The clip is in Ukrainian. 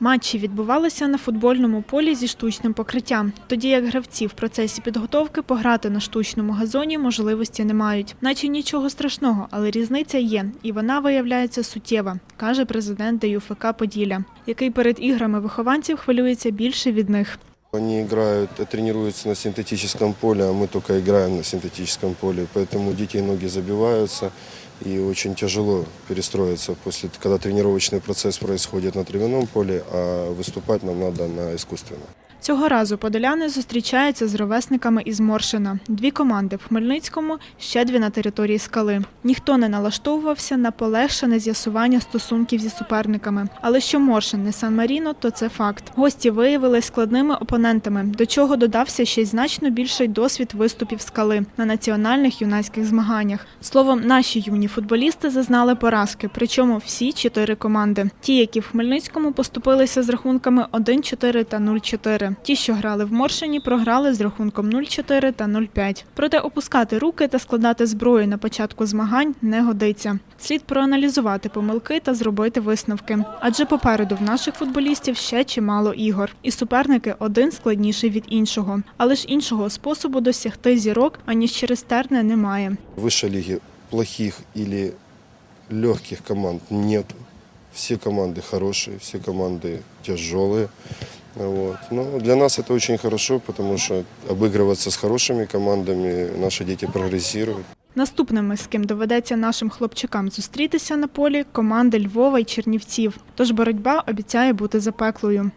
Матчі відбувалися на футбольному полі зі штучним покриттям, тоді як гравці в процесі підготовки пограти на штучному газоні можливості не мають. Наче нічого страшного, але різниця є, і вона виявляється суттєва, каже президент ДЮФК Поділля, який перед іграми вихованців хвилюється більше від них. Они играют, э, тренируются на синтетическом поле, а мы только играем на синтетическом поле. Поэтому у детей ноги забиваются, и очень тяжело перестроиться после, когда тренировочный процесс происходит на травяном поле, а выступать нам надо на искусственном. Цього разу подоляни зустрічаються з ровесниками із Моршина. Дві команди в Хмельницькому, ще дві на території скали. Ніхто не налаштовувався на полегшене з'ясування стосунків зі суперниками. Але що Моршин не Сан Маріно, то це факт. Гості виявились складними опонентами, до чого додався ще й значно більший досвід виступів скали на національних юнацьких змаганнях. Словом, наші юні футболісти зазнали поразки, причому всі чотири команди. Ті, які в Хмельницькому поступилися з рахунками 1-4 та 0-4. Ті, що грали в Моршині, програли з рахунком 0-4 та 0-5. Проте опускати руки та складати зброю на початку змагань не годиться. Слід проаналізувати помилки та зробити висновки. Адже попереду в наших футболістів ще чимало ігор, і суперники один складніший від іншого. Але ж іншого способу досягти зірок аніж через терне немає. В высшей лиге плохих или легких команд нет. Все команды хорошие, все команды тяжелые. Вот. Но для нас это очень хорошо, потому что обыгрываться с хорошими командами наши дети прогрессируют. Наступними, з ким доведеться нашим хлопчикам зустрітися на полі, команди Львова й Чернівців. Тож боротьба обіцяє бути запеклою.